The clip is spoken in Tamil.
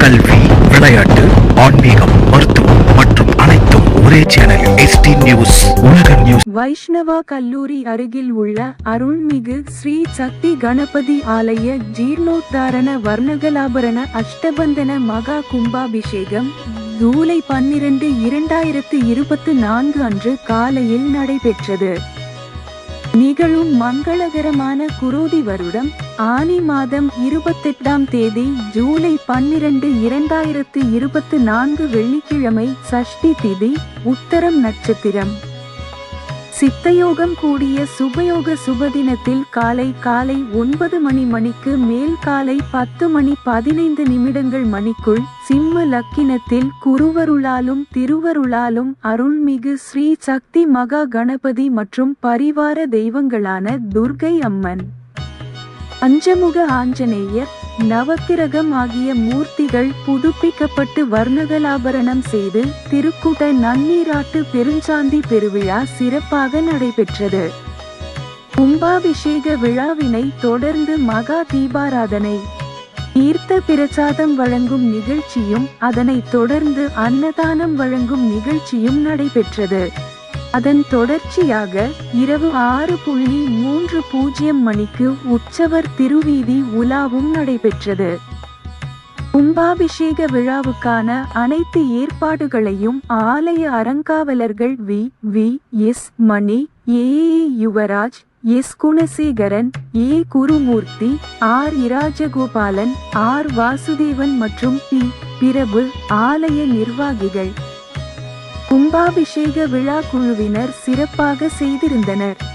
கல்வி விளையாட்டு ஆன்மீகம் மருத்துவம் மற்றும் அனைத்தும் ஒரே சேனலில் எஸ்டி நியூஸ் உலக நியூஸ் வைஷ்ணவா கல்லூரி அருகில் உள்ள அருள்மிகு ஸ்ரீ சக்தி கணபதி ஆலய ஜீர்ணோத்தாரண வர்ணகலாபரண அஷ்டபந்தன மகா கும்பாபிஷேகம் ஜூலை பன்னிரண்டு இரண்டாயிரத்து இருபத்து நான்கு அன்று காலையில் நடைபெற்றது. நிகழும் மங்களகரமான குரோதி வருடம் ஆனி மாதம் இருபத்தெட்டாம் தேதி ஜூலை பன்னிரண்டு இரண்டாயிரத்து இருபத்து நான்கு வெள்ளிக்கிழமை சஷ்டி திதி உத்தரம் நட்சத்திரம். சித்தயோகம் கூடிய சுபயோக சுபதினத்தில் காலை காலை ஒன்பது மணி மணிக்கு மேல் காலை பத்து மணி பதினைந்து நிமிடங்கள் மணிக்குள் சிம்ம லக்கினத்தில் குருவருளாலும் திருவருளாலும் அருள்மிகு ஸ்ரீ சக்தி மகா கணபதி மற்றும் பரிவார தெய்வங்களான துர்கை அம்மன். அஞ்சமுக ஆஞ்சநேயர் நவக்கிரகம் ஆகிய மூர்த்திகள் புதுப்பிக்கப்பட்டு வர்ணகலாபரணம் செய்து திருக்குட நன்னீராட்டு பெருஞ்சாந்தி பெருவிழா சிறப்பாக நடைபெற்றது. கும்பாபிஷேக விழாவினை தொடர்ந்து மகா தீபாராதனை தீர்த்த பிரசாதம் வழங்கும் நிகழ்ச்சியும் அதனைத் தொடர்ந்து அன்னதானம் வழங்கும் நிகழ்ச்சியும் நடைபெற்றது. அதன் தொடர்ச்சியாக இரவு ஆறு புள்ளி மூன்று பூஜ்ஜியம் மணிக்கு உற்சவர் திருவீதி உலாவும் நடைபெற்றது. கும்பாபிஷேக விழாவுக்கான அனைத்து ஏற்பாடுகளையும் ஆலய அறங்காவலர்கள் V. V. S. Mani A. Yuvaraj S. Gunasekaran A. Gurumurthy R. Rajagopalan R. Vasudevan மற்றும் பி. பிரபு ஆலய நிர்வாகிகள். கும்பாபிஷேக விழா குழுவினர் சிறப்பாக செய்திருந்தனர்.